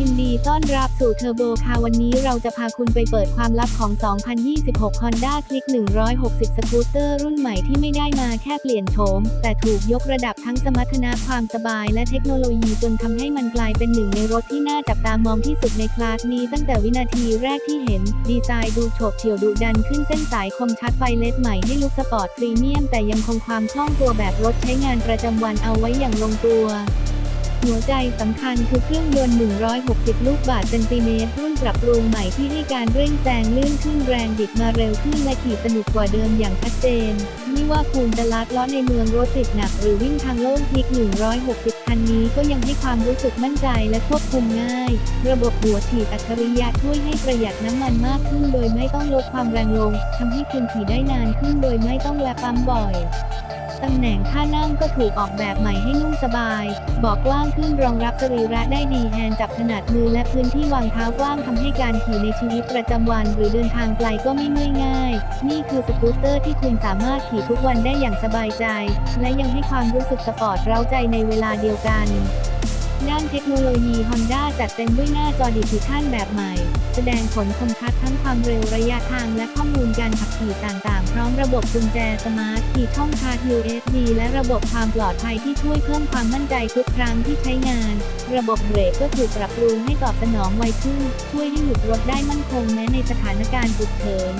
ยินดีต้อนรับสู่เทอร์โบค่ะวันนี้เราจะพาคุณไปเปิดความลับของ 2026 Honda Click 160 สกูตเตอร์รุ่นใหม่ที่ไม่ได้มาแค่เปลี่ยนโฉม แต่ถูกยกระดับทั้งสมรรถนะความสบายและเทคโนโลยีจนทำให้มันกลายเป็นหนึ่งในรถที่น่าจับตามองที่สุดในคลาสนี้ตั้งแต่วินาทีแรกที่เห็น ดีไซน์ดูโฉบเฉี่ยวดุดันขึ้นเส้นสายคมชัดไฟเลสใหม่ให้ลุคสปอร์ตพรีเมียมแต่ยังคงความคล่องตัวแบบรถใช้งานประจำวันเอาไว้อย่างลงตัว หัวใจสำคัญคือเครื่องยนต์ 160 ลูกบาศก์เซนติเมตร รุ่นปรับปรุงใหม่ที่ให้การเร่งแซงลื่นขึ้นแรงบิดมาเร็วขึ้นและขี่สนุกกว่าเดิมอย่างชัดเจน ไม่ว่าคุณจะลัดล้อในเมืองรถติดหนักหรือวิ่งทางโล่งคลิก 160 คันนี้ก็ยังให้ความรู้สึกมั่นใจและควบคุมง่าย ระบบหัวฉีดอัจฉริยะช่วยให้ประหยัดน้ำมันมากขึ้นโดยไม่ต้องลดความแรงลงทำให้คุณขี่ได้นานขึ้นโดยไม่ต้องแวะปั๊มบ่อย ตำแหน่งท่านั่งก็ถูกออกแบบใหม่ให้นุ่มสบาย บอกกว้างขึ้นรองรับสรีระได้ดีแฮนด์จับขนาดมือและพื้นที่วางเท้ากว้างทำให้การขี่ในชีวิตประจำวัน หรือเดินทางไกลก็ไม่เมื่อยง่าย นี่คือสกูตเตอร์ที่คุณสามารถขี่ทุกวันได้อย่างสบายใจ และยังให้ความรู้สึกสปอร์ตเร้าใจในเวลาเดียวกัน ด้านเทคโนโลยี Honda จัดเต็มด้วยหน้าจอดิจิทัลแบบใหม่ แสดงผลคมชัดทั้งความเร็วระยะทางและข้อมูลการขับขี่ต่างๆ พร้อมระบบกุญแจสมาร์ทคีย์ช่องชาร์จ USB และระบบความปลอดภัยที่ช่วยเพิ่มความมั่นใจทุกครั้งที่ใช้งาน ระบบเบรกก็ถูกปรับปรุงให้ตอบสนองไวขึ้น ช่วยให้หยุดรถได้มั่นคงแม้ในสถานการณ์ฉุกเฉิน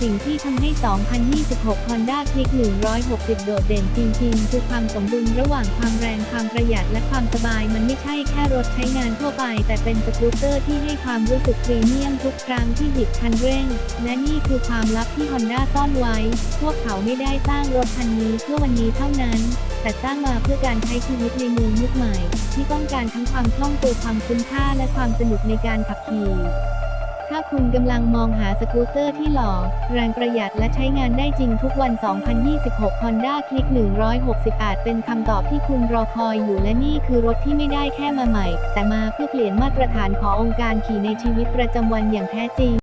สิ่งที่ทำให้ 2026 Honda Click 160 โดดเด่นจริงๆ คือความสมดุลระหว่างความแรงความประหยัดและความสบาย มันไม่ใช่แค่รถใช้งานทั่วไป แต่เป็นสกูตเตอร์ที่ให้ความรู้สึกพรีเมียมทุกครั้งที่หยิบคันเร่ง และนี่คือความลับที่ Honda ซ่อนไว้ พวกเขาไม่ได้สร้างรถคันนี้เพื่อวันนี้เท่านั้น แต่สร้างมาเพื่อการใช้ชีวิตในเมืองยุคใหม่ ที่ต้องการทั้งความคล่องตัวความคุ้มค่าและความสนุกในการขับขี่ ถ้าคุณกำลังมองหาสกูตเตอร์ที่หล่อ แรงประหยัดและใช้งานได้จริงทุกวัน 2026 Honda Click 160อาจเป็นคำตอบที่คุณรอคอยอยู่และนี่คือรถที่ไม่ได้แค่มาใหม่ แต่มาเพื่อเปลี่ยนมาตรฐานขององค์การขี่ในชีวิตประจำวันอย่างแท้จริง